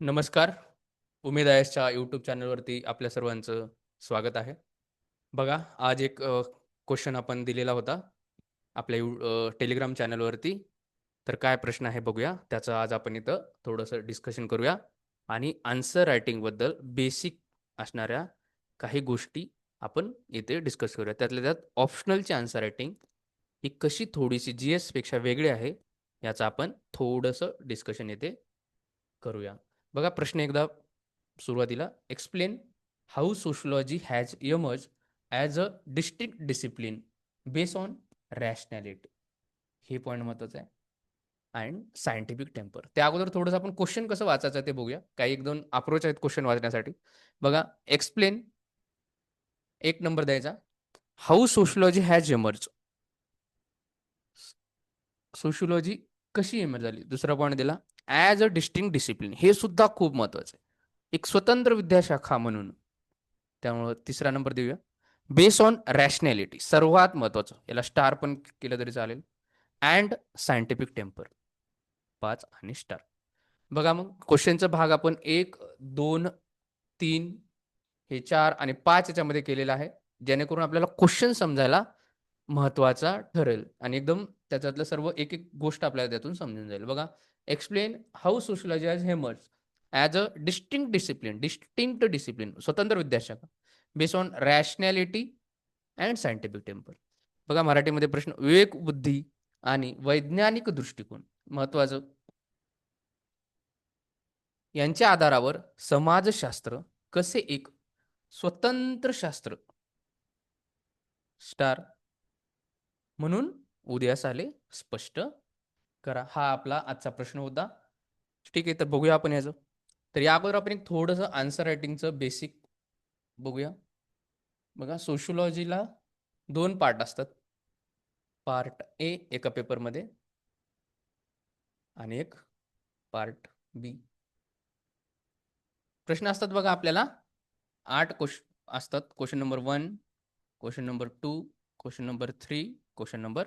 नमस्कार. उमेद आयसच्या यूट्यूब चॅनलवरती आपल्या सर्वांचं स्वागत आहे. बघा, आज एक क्वेश्चन आपण दिलेला होता आपल्या यू टेलिग्राम चॅनलवरती. तर काय प्रश्न आहे बघूया. त्याचं आज आपण इथं थोडंसं डिस्कशन करूया आणि आन्सर रायटिंगबद्दल बेसिक असणाऱ्या काही गोष्टी आपण इथे डिस्कस करूया. त्यातल्या त्यात ऑप्शनलची आन्सर रायटिंग ही कशी थोडीशी जी-एसपेक्षा वेगळी आहे, याचं आपण थोडंसं डिस्कशन येथे करूया. बघा प्रश्न एकदा सुरुवातीला explain how sociology has emerged as a district discipline base on rationality. हे पॉईंट महत्त्वाचं आहे. And scientific temper. त्या अगोदर थोडंसं आपण क्वेश्चन कसं वाचायचं ते बघूया. काही 1-2 अप्रोच आहेत क्वेश्चन वाचण्यासाठी. बघा एक्सप्लेन एक नंबर द्यायचा. How sociology has emerge. Sociology कशी एमर्ज झाली? दुसरा पॉईंट दिला ॲज अ डिस्टिंक्ट डिसिप्लिन. हे सुद्धा खूप महत्त्वाचं आहे. एक स्वतंत्र विद्याशाखा म्हणून. त्यामुळं तिसरा नंबर देऊया. बेस ऑन रॅशनॅलिटी सर्वात महत्त्वाचं. याला स्टार पण केलं तरी चालेल. And scientific temper. पाच आणि स्टार. बघा मग क्वेश्चनचा भाग आपण 1, 2, 3 हे चार आणि पाच याच्यामध्ये केलेला आहे. जेणेकरून आपल्याला क्वेश्चन समजायला महत्त्वाचा ठरेल आणि एकदम त्याच्यातलं सर्व एक-एक गोष्ट आपल्याला त्यातून समजून जाईल. बघा explain how sociology हेमर्स emerge as a distinct discipline. Distinct discipline स्वतंत्र विद्याशाखा base on rationality and scientific temple बघा मराठीमध्ये प्रश्न विवेक बुद्धी आणि वैज्ञानिक दृष्टिकोन महत्त्वाचं. यांच्या आधारावर समाजशास्त्र कसे एक स्वतंत्र शास्त्र स्टार म्हणून उदयास आले स्पष्ट करा. हा आपला आजचा प्रश्न होता. ठीक आहे, तर बघूया आपण याचं. तर या अगोदर आपण एक थोडंसं आन्सर रायटिंगचं बेसिक बघूया. बघा सोशोलॉजीला दोन पार्ट असतात. पार्ट ए एका पेपरमध्ये आणि एक पार्ट बी. प्रश्न असतात बघा आपल्याला आठ क्वेश्चन असतात. Question number one question number two question number three question number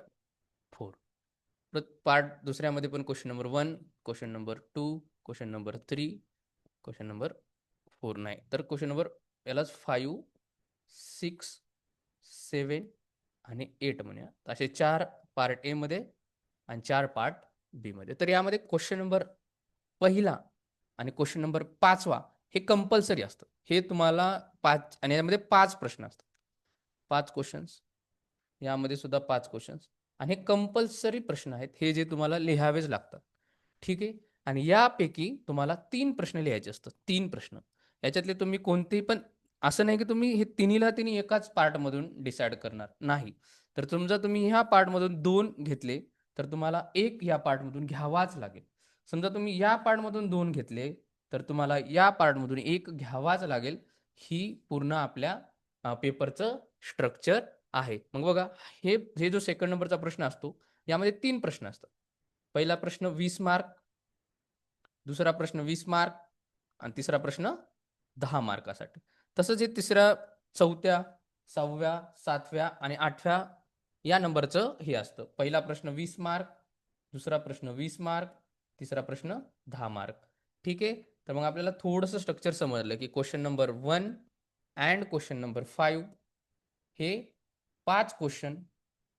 four परत पार्ट दुसऱ्यामध्ये पण question number one question number two question number three question number four नाही. तर क्वेश्चन नंबर यालाच 5, 6, 7 आणि एट म्हणूया. असे चार पार्ट ए मध्ये आणि चार पार्ट बी मध्ये. तर यामध्ये क्वेश्चन नंबर पहिला आणि क्वेश्चन नंबर पाचवा हे कंपल्सरी असतं. हे तुम्हाला पाच आणि यामध्ये पाच प्रश्न असतात. पाच क्वेश्चन्स यामध्ये सुद्धा पाच क्वेश्चन्स आणि हे कंपल्सरी प्रश्न आहेत. हे जे तुम्हाला लिहावेच लागतात. ठीक आहे. आणि यापैकी तुम्हाला तीन प्रश्न लिहायचे असतात. तीन प्रश्न. याच्यातले तुम्ही कोणतेही पण असं नाही की तुम्ही हे तिन्हीला तिन्ही एकाच पार्टमधून डिसाईड करणार. नाही. तर समजा तुम्ही ह्या पार्टमधून दोन घेतले, तर तुम्हाला एक या पार्टमधून घ्यावाच लागेल. समजा तुम्ही या पार्टमधून दोन घेतले, तर तुम्हाला या पार्टमधून एक घ्यावाच लागेल. ही पूर्ण आपल्या पेपरचं स्ट्रक्चर आहे. मग बघा हे हे जो सेकंड नंबरचा प्रश्न असतो, यामध्ये तीन प्रश्न असतात. पहिला प्रश्न वीस मार्क, दुसरा प्रश्न वीस मार्क आणि तिसरा प्रश्न दहा मार्कासाठी. तसंच हे तिसऱ्या, चौथ्या, 6व्या, 7व्या आणि आठव्या या नंबरचं हे असतं. पहिला प्रश्न वीस मार्क, दुसरा प्रश्न वीस मार्क, तिसरा प्रश्न दहा मार्क. ठीक आहे. तर मग आपल्याला थोडंसं स्ट्रक्चर समजलं की question number one and question number five हे पाच क्वेश्चन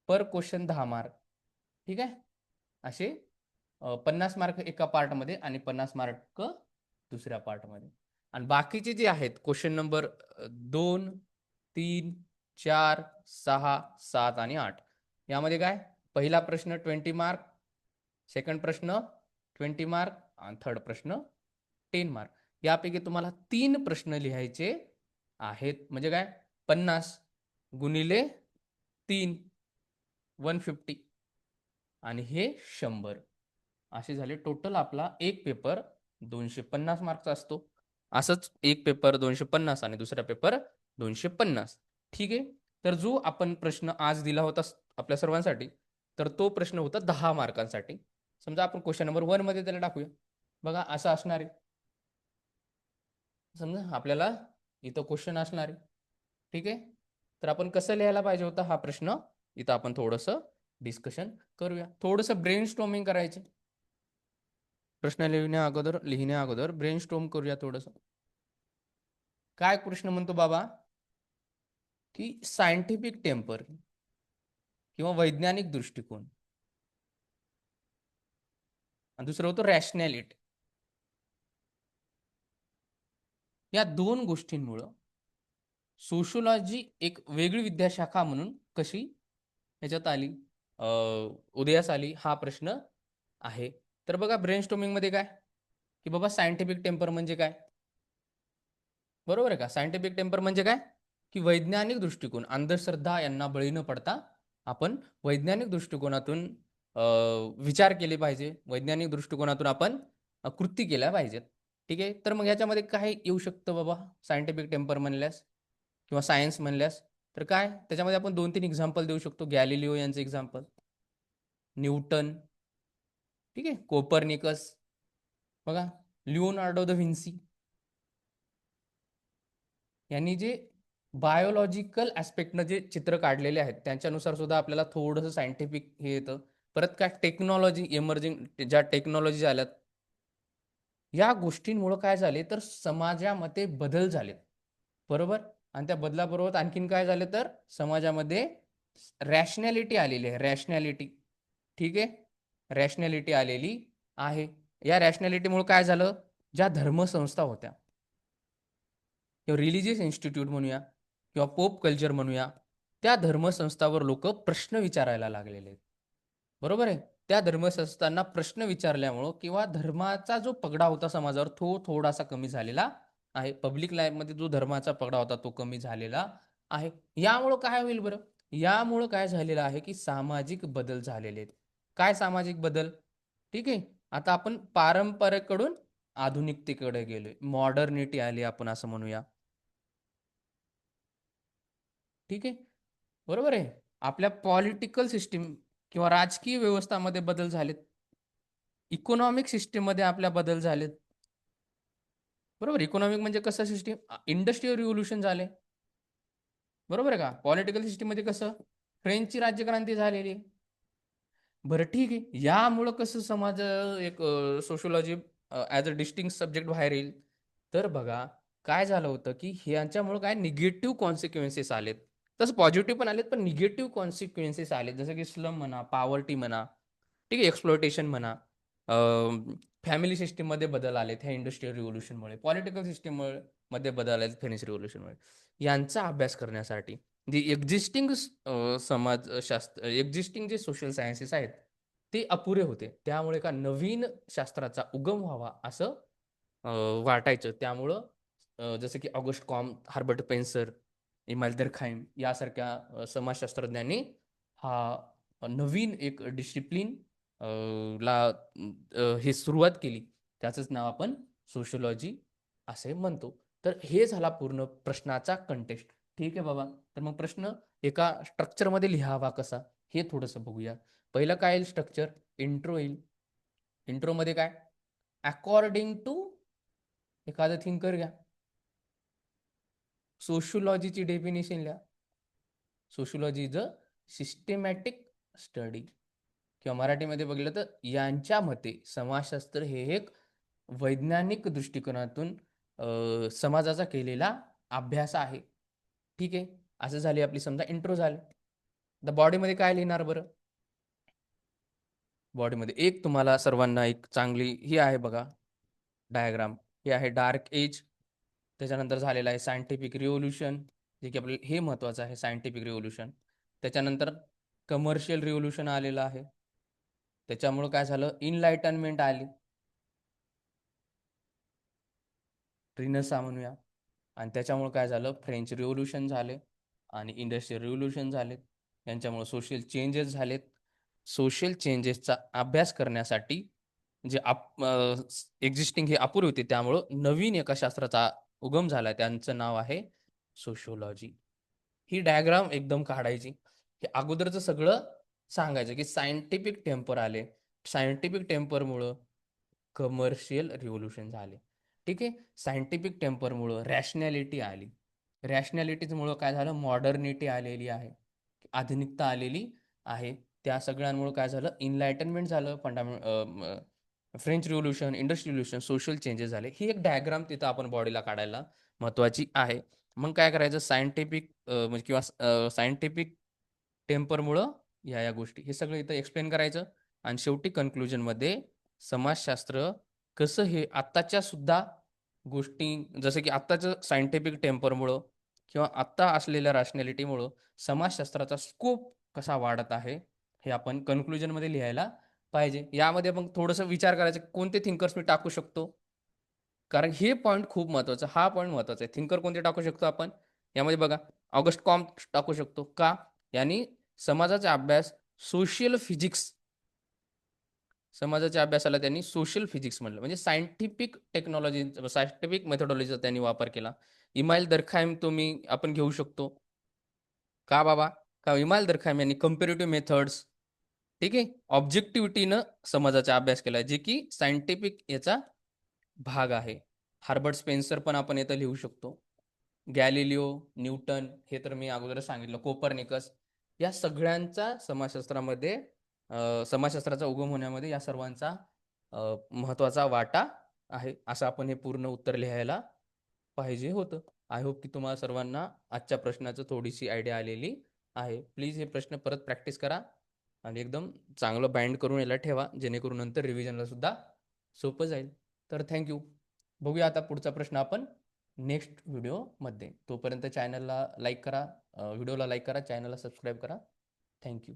पर क्वेश्चन दहा मार्क. ठीक आहे. असे पन्नास मार्क एका पार्टमध्ये आणि 50 मार्क दुसऱ्या पार्टमध्ये. आणि बाकीचे जे आहेत क्वेश्चन नंबर दोन तीन चार सहा सात आणि आठ यामध्ये काय? पहिला प्रश्न 20 मार्क, सेकंड प्रश्न 20 मार्क आणि थर्ड प्रश्न टेन मार्क. यापैकी तुम्हाला तीन प्रश्न लिहायचे आहेत. म्हणजे काय? 50 गुणिले 3 150 आणि हे शंभर असे झाले. टोटल आपला एक पेपर 250 मार्कचा असतो. असंच एक पेपर 250 आणि दुसरा पेपर 250. ठीक आहे. तर जो आपण प्रश्न आज दिला होता आपल्या सर्वांसाठी, तर तो प्रश्न होता दहा मार्कांसाठी. समजा आपण क्वेश्चन नंबर वनमध्ये त्याला टाकूया. बघा असं असणार आहे. समजा आपल्याला इथं क्वेश्चन असणार आहे. ठीक आहे. तर आपण कसं लिहायला पाहिजे होता हा प्रश्न, इथं आपण थोडंसं डिस्कशन करूया. थोडंसं ब्रेनस्टॉर्मिंग करायचे. प्रश्न लिहिण्या अगोदर लिहिण्या अगोदर ब्रेन स्ट्रोम करूया थोडस. काय प्रश्न म्हणतो बाबा? की सायंटिफिक टेम्पर किंवा वैज्ञानिक दृष्टिकोन. आणि दुसरं होतं रॅशनॅलिटी या दोन गोष्टींमुळं सोशोलॉजी एक वेगळी विद्याशाखा म्हणून कशी ह्याच्यात आली? उदयास आली हा प्रश्न आहे. तर बघा ब्रेन स्टोमिंगमध्ये काय? की बाबा सायंटिफिक टेम्पर म्हणजे काय? बरोबर आहे का? सायंटिफिक टेम्पर म्हणजे काय? की वैज्ञानिक दृष्टिकोन अंधश्रद्धा यांना बळी न पडता आपण वैज्ञानिक दृष्टिकोनातून विचार केले पाहिजे. वैज्ञानिक दृष्टिकोनातून आपण कृती केल्या पाहिजेत. ठीक आहे? तर मग याच्यामध्ये काय येऊ शकतं बाबा? सायंटिफिक टेम्पर म्हणल्यास? किंवा सायन्स म्हणल्यास तर काय? त्याच्यामध्ये आपण दोन तीन एक्झाम्पल देऊ शकतो. गॅलिलिओ यांचं एक्झाम्पल न्यूटन. ठीक आहे? कोपरनिकस. बघा. लिओनार्डो द व्हिन्सी यांनी जे बायोलॉजिकल ॲस्पेक्टनं जे चित्र काढलेले आहेत त्यांच्यानुसार सुद्धा आपल्याला थोडंसं सायंटिफिक हे येतं. परत काय? टेक्नॉलॉजी इमर्जिंग ज्या टेक्नॉलॉजी आल्यात या गोष्टींमुळं काय झाले? तर समाजामध्ये बदल झालेत. बरोबर? आणि त्या बदलाबरोबर आणखीन काय झालं तर समाजामध्ये रॅशनॅलिटी आलेली आहे. रॅशनॅलिटी ठीक आहे? रॅशनॅलिटी आलेली आहे. या रॅशनॅलिटीमुळे काय झालं? ज्या धर्मसंस्था होत्या. किंवा रिलिजियस इन्स्टिट्यूट म्हणूया किंवा पोप कल्चर म्हणूया त्या धर्मसंस्थावर लोक प्रश्न विचारायला लागलेले आहेत. बरोबर आहे? त्या धर्मसंस्थांना प्रश्न विचारल्यामुळं किंवा धर्माचा जो पगडा होता समाजावर तो थोडासा कमी झालेला आहे. पब्लिक लाईफमध्ये जो धर्माचा पगडा होता तो कमी झालेला आहे. यामुळं काय होईल बरं? यामुळं काय झालेलं आहे की सामाजिक बदल झालेले आहेत. काय सामाजिक बदल? ठीक आहे. आता आपण पारंपरेकडून आधुनिकतेकडे गेलोय. मॉडर्निटी आली आपण असं म्हणूया. ठीक आहे? बरोबर आहे. आपल्या पॉलिटिकल सिस्टीम किंवा राजकीय व्यवस्थामध्ये बदल झालेत. इकॉनॉमिक सिस्टीममध्ये आपल्या बदल झालेत. बरोबर? इकॉनॉमिक म्हणजे कसं सिस्टीम इंडस्ट्रीयल रिव्होल्युशन झाले. बरोबर आहे का? पॉलिटिकल सिस्टीममध्ये कसं? फ्रेंचची राज्यक्रांती झालेली. बरं ठीक आहे. यामुळं कसं समाज एक sociology as a distinct subject बाहेर येईल? तर बघा काय झालं होतं की ह्यांच्यामुळं काय निगेटिव्ह कॉन्सिक्वेन्सेस आलेत. तसं पॉझिटिव्ह पण आलेत पण निगेटिव्ह कॉन्सिक्वेन्सेस आलेत. जसं की स्लम म्हणा पॉवर्टी म्हणा ठीक आहे एक्सप्लोटेशन म्हणा. फॅमिली सिस्टीममध्ये बदल आलेत ह्या इंडस्ट्रियल रिव्होल्युशनमुळे पॉलिटिकल सिस्टीममुळे मध्ये बदल आलेत फेनिस रिव्होल्युशनमुळे यांचा अभ्यास करण्यासाठी जे एक्झिस्टिंग समाजशास्त्र एक्झिस्टिंग जे सोशल सायन्सेस आहेत ते अपुरे होते. त्यामुळे का नवीन शास्त्राचा उगम व्हावा असं वाटायचं. त्यामुळं जसं की ऑगस्ट कॉम हार्बर्ट पेन्सर इमालदर खाईम यासारख्या समाजशास्त्रज्ञांनी हा नवीन एक डिसिप्लिन ला हे सुरुवात केली. त्याचंच नाव आपण सोशोलॉजी असे म्हणतो. तर हे झाला पूर्ण प्रश्नाचा कंटेस्ट ठीक आहे बाबा? तर मग प्रश्न एका स्ट्रक्चरमध्ये लिहावा कसा? हे थोडंसं बघूया. पहिलं काय येईल स्ट्रक्चर इंट्रो येईल. इंट्रोमध्ये काय? अकॉर्डिंग टू एखादं थिंकर घ्या. सोशोलॉजीची डेफिनेशन लिहा. Sociology is a systematic study किंवा मराठीमध्ये बघितलं तर यांच्या मते समाजशास्त्र हे एक वैज्ञानिक दृष्टिकोनातून समाजाचा केलेला अभ्यास आहे. ठीक आहे? असं झाली आपली समजा इंट्रो झाले. द बॉडीमध्ये काय लिहिणार बरं? बॉडीमध्ये एक तुम्हाला सर्वांना एक चांगली ही आहे बघा. डायग्राम ही आहे डार्क एज त्याच्यानंतर झालेलं आहे सायंटिफिक रिव्होल्युशन जे की आपल्याला हे महत्वाचं आहे सायंटिफिक रिव्होल्युशन त्याच्यानंतर कमर्शियल रिव्होल्युशन आलेलं आहे. त्याच्यामुळं काय झालं? इनलाइटनमेंट आली. रिनसा म्हणूया. आणि त्याच्यामुळं काय झालं? फ्रेंच रिव्होल्युशन झाले आणि इंडस्ट्रियल रिव्होल्युशन झालेत यांच्यामुळे सोशल चेंजेस झालेत. सोशल चेंजेसचा अभ्यास करण्यासाठी जे आप एक्झिस्टिंग हे अपुरे होते त्यामुळं नवीन एका शास्त्राचा उगम झाला. त्यांचं नाव आहे सोशोलॉजी ही डायग्राम एकदम काढायची. हे अगोदरचं सगळं सांगायचं की सायंटिफिक टेम्पर आले. सायंटिफिक टेम्परमुळं कमर्शियल रिव्होल्युशन झाले. ठीक आहे? सायंटिफिक टेम्परमुळं रॅशनॅलिटी आली. रॅशनॅलिटीजमुळं काय झालं? मॉडर्निटी आलेली आहे. आधुनिकता आलेली आहे. त्या सगळ्यांमुळं काय झालं? इनलायटनमेंट झालं. फंडामे French revolution industry revolution social changes झाले. ही एक डायग्राम तिथं आपण बॉडीला काढायला महत्त्वाची आहे. मग काय करायचं? सायंटिफिक म्हणजे किंवा सायंटिफिक टेम्परमुळं ह्या या गोष्टी. हे सगळं इथं एक्सप्लेन करायचं. आणि शेवटी कन्क्लुजनमध्ये समाजशास्त्र कसं हे आत्ताच्या सुद्धा गोष्टी जसं की आत्ताचं सायंटिफिक टेम्परमुळं किंवा आत्ता असलेल्या रॅशनॅलिटीमुळं समाजशास्त्राचा स्कोप कसा वाढत आहे हे आपण कन्क्लुजनमध्ये लिहायला पाहिजे. यामध्ये मग थोडंसं विचार करायचं कोणते थिंकर्स मी टाकू शकतो? कारण हे पॉईंट खूप महत्त्वाचं हा पॉईंट महत्त्वाचा आहे. थिंकर कोणते टाकू शकतो आपण? यामध्ये बघा ऑगस्ट कॉम टाकू शकतो का? यांनी समाजाचा अभ्यास सोशल फिजिक्स समाजाच्या अभ्यासाला त्यांनी सोशल फिजिक्स म्हणलं. म्हणजे सायंटिफिक टेक्नॉलॉजी सायंटिफिक मेथडॉलॉजीचा त्यांनी वापर केला. इमाईल दरखाईम तुम्ही आपण घेऊ शकतो. का बाबा? का इमाईल दरखाईम यांनी कम्पेरेटिव्ह मेथड्स ठीक आहे? ऑब्जेक्टिव्हिटीनं समाजाचा अभ्यास केला जे की सायंटिफिक याचा भाग आहे. हार्बर्ट स्पेन्सर पण आपण येतं लिहू शकतो. गॅलिलिओ न्यूटन हे तर मी अगोदर सांगितलं. कोपरनिकस या सगळ्यांचा समाजशास्त्रामध्ये समाजशास्त्राचा उगम होण्यामध्ये या सर्वांचा महत्त्वाचा महत्त्वाचा वाटा आहे असं आपण हे पूर्ण उत्तर लिहायला पाहिजे होतं. आय होप की तुम्हाला सर्वांना आजच्या प्रश्नाचं थोडीशी आयडिया आलेली आहे. प्लीज हे प्रश्न परत प्रॅक्टिस करा आणि एकदम चांगलं बाइंड करून याला ठेवा जेणेकरून नंतर रिव्हिजनला सुद्धा सोपं जाईल. तर थँक्यू बघूया आता पुढचा प्रश्न आपण. नेक्स्ट व्हिडिओमध्ये तोपर्यंत चॅनलला लाईक करा व्हिडिओला लाईक करा चॅनलला सबस्क्राईब करा. थँक्यू.